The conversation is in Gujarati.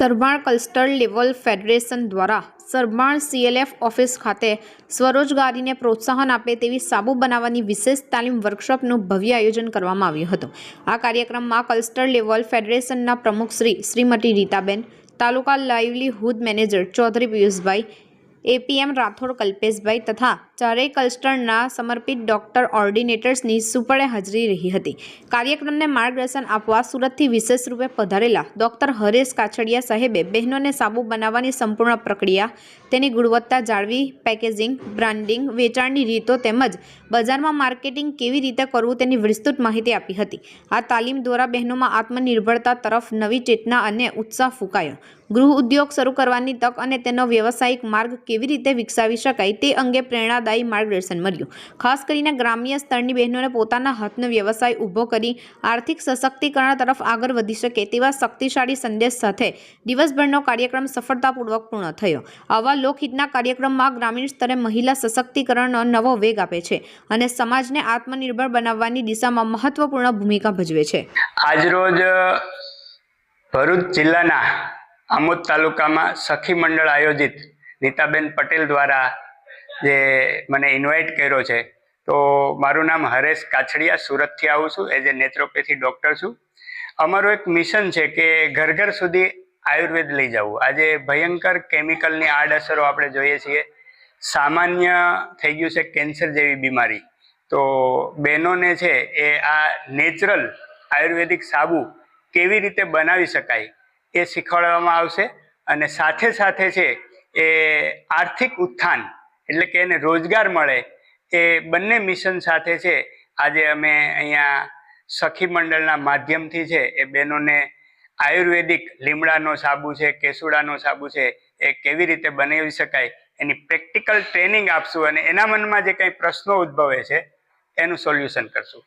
સરમાળ કલ્સ્ટર લેવલ ફેડરેશન દ્વારા સરભાણ સીએલએફ ઓફિસ ખાતે સ્વરોજગારીને પ્રોત્સાહન આપે તેવી સાબુ બનાવવાની વિશેષ તાલીમ વર્કશોપનું ભવ્ય આયોજન કરવામાં આવ્યું હતું. આ કાર્યક્રમમાં કલ્સ્ટર લેવલ ફેડરેશનના પ્રમુખ શ્રી શ્રીમતી રીતાબેન, તાલુકા livelihood manager Chaudhary Piyushbhai APM Rathod Kalpeshbhai તથા ચારેય કલસ્ટરના સમર્પિત ડોક્ટર ઓર્ડિનેટર્સની સુપળે હાજરી રહી હતી. કાર્યક્રમને માર્ગદર્શન આપવા સુરતથી વિશેષ રૂપે પધારેલા ડોક્ટર હરેશ કાછડિયા સાહેબે બહેનોને સાબુ બનાવવાની સંપૂર્ણ પ્રક્રિયા, તેની ગુણવત્તા જાળવી, પેકેજિંગ, બ્રાન્ડિંગ, વેચાણની રીતો તેમજ બજારમાં માર્કેટિંગ કેવી રીતે કરવું તેની વિસ્તૃત માહિતી આપી હતી. આ તાલીમ દ્વારા બહેનોમાં આત્મનિર્ભરતા તરફ નવી ચેતના અને ઉત્સાહ ફૂંકાયો. ગૃહ ઉદ્યોગ શરૂ કરવાની તક અને તેનો વ્યવસાયિક માર્ગ કેવી રીતે વિકસાવી શકાય તે અંગે પ્રેરણાદાયી માર્ગદર્શન મળ્યું. ખાસ કરીને ગ્રામ્ય સ્તરની બહેનોને પોતાના હાથનો વ્યવસાય ઊભો કરી આર્થિક સશક્તિકરણ તરફ આગળ વધી શકે તેવા શક્તિશાળી સંદેશ સાથે દિવસભરનો કાર્યક્રમ સફળતાપૂર્વક પૂર્ણ થયો. આવા લોકહિતના કાર્યક્રમમાં ગ્રામીણ સ્તરે મહિલા સશક્તિકરણનો નવો વેગ આપે છે અને સમાજને આત્મનિર્ભર બનાવવાની દિશામાં મહત્વપૂર્ણ ભૂમિકા ભજવે છે. આજરોજ ભરૂચ જિલ્લાના આમોદ તાલુકામાં સખી મંડળ આયોજિત નીતાબેન પટેલ દ્વારા જે મને ઇન્વાઇટ કર્યો છે, તો મારું નામ હરેશ કાછડિયા, સુરતથી આવું છું એઝ એ નેચરોપેથી ડૉક્ટર છું. અમારું એક મિશન છે કે ઘર ઘર સુધી આયુર્વેદ લઈ જવું. આજે ભયંકર કેમિકલની આડઅસરો આપણે જોઈએ છીએ. સામાન્ય થઈ ગયું છે કેન્સર જેવી બીમારી. તો બહેનોને છે એ આ નેચરલ આયુર્વેદિક સાબુ કેવી રીતે બનાવી શકાય એ શીખવાડવામાં આવશે અને સાથે સાથે છે એ આર્થિક ઉત્થાન, એટલે કે એને રોજગાર મળે, એ બંને મિશન સાથે છે. આજે અમે અહીંયા સખી મંડળના માધ્યમથી છે, એ બહેનોને આયુર્વેદિક લીમડાનો સાબુ છે, કેસુડાનો સાબુ છે, એ કેવી રીતે બનાવી શકાય, એની પ્રેક્ટિકલ ટ્રેનિંગ આપશું અને એના મનમાં જે કંઈ પ્રશ્નો ઉદ્ભવે છે, એનું સોલ્યુશન કરશું.